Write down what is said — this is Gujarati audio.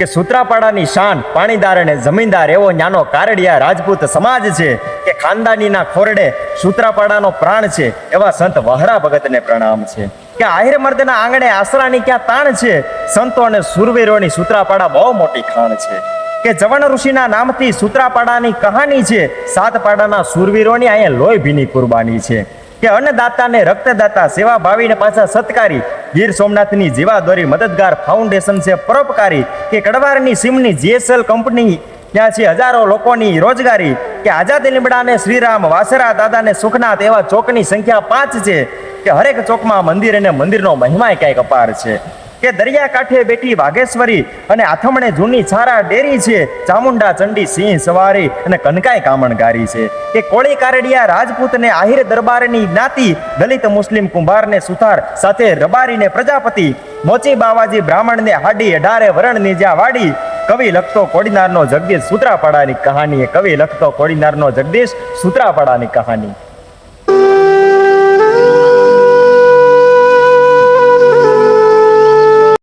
કે સૂત્રાપાડાની શાન પાણીદાર અને જમીનદાર એવો ન્યાનો કારડિયા રાજપૂત સમાજ છે કે ખાનદાનીના ખોરડે સૂત્રાપાડાનો પ્રાણ છે એવા સંત વહરા ભગતને પ્રણામ છે. કે આહિર મર્દના આંગણે આસરાની ક્યાં તાણ છે, સંતો અને સુરવીરોની સૂત્રાપાડા બહુ મોટી ખાણ છે. કે જવણ ઋષિના નામથી સૂત્રાપાડાની કહાની છે, સાતપાડાના સુરવીરોની અહીંયા લોહી ભીની કુરબાની છે. કે અન્નદાતાને રક્તદાતા સેવા ભાવીને પાછા સત્કારી. ગીર સોમનાથની જીવાદોરી મદદગાર ફાઉન્ડેશન છે પરોપકારી. કે કડવારની સીમની જીએસએલ કંપની ત્યાં છે હજારો લોકોની રોજગારી. કે આઝાદ લીમડાને શ્રીરામ, વાસરા દાદાને સુખનાથ એવા ચોકની સંખ્યા પાંચ છે. કે હરેક ચોકમાં મંદિર અને મંદિરનો મહિમાય ક્યાંક અપાર છે. કે દરિયા કાંઠે બેઠી વાઘેશ્વરી અને આથમણે જૂની છારા ડેરી છે. ચામુંડા, ચંડી, સિંહ, સવારી અને કનકાય કામણગારી છે. કે કોળી કારડિયા રાજપૂતને આહિર દરબારની જ્ઞાતિ, દલિત મુસ્લિમ કુંભારને સુથાર સાથે રબારીને પ્રજાપતિ, મોચી બાવાજી બ્રાહ્મણને હાડી અઢારે વરણની જ્યાં વાડી, કવિ લખતો કોડીનારનો જગદીશ સૂત્રાપાડાની કહાની કવિ લખતો કોડીનારનો જગદીશ સૂત્રાપાડાની કહાની.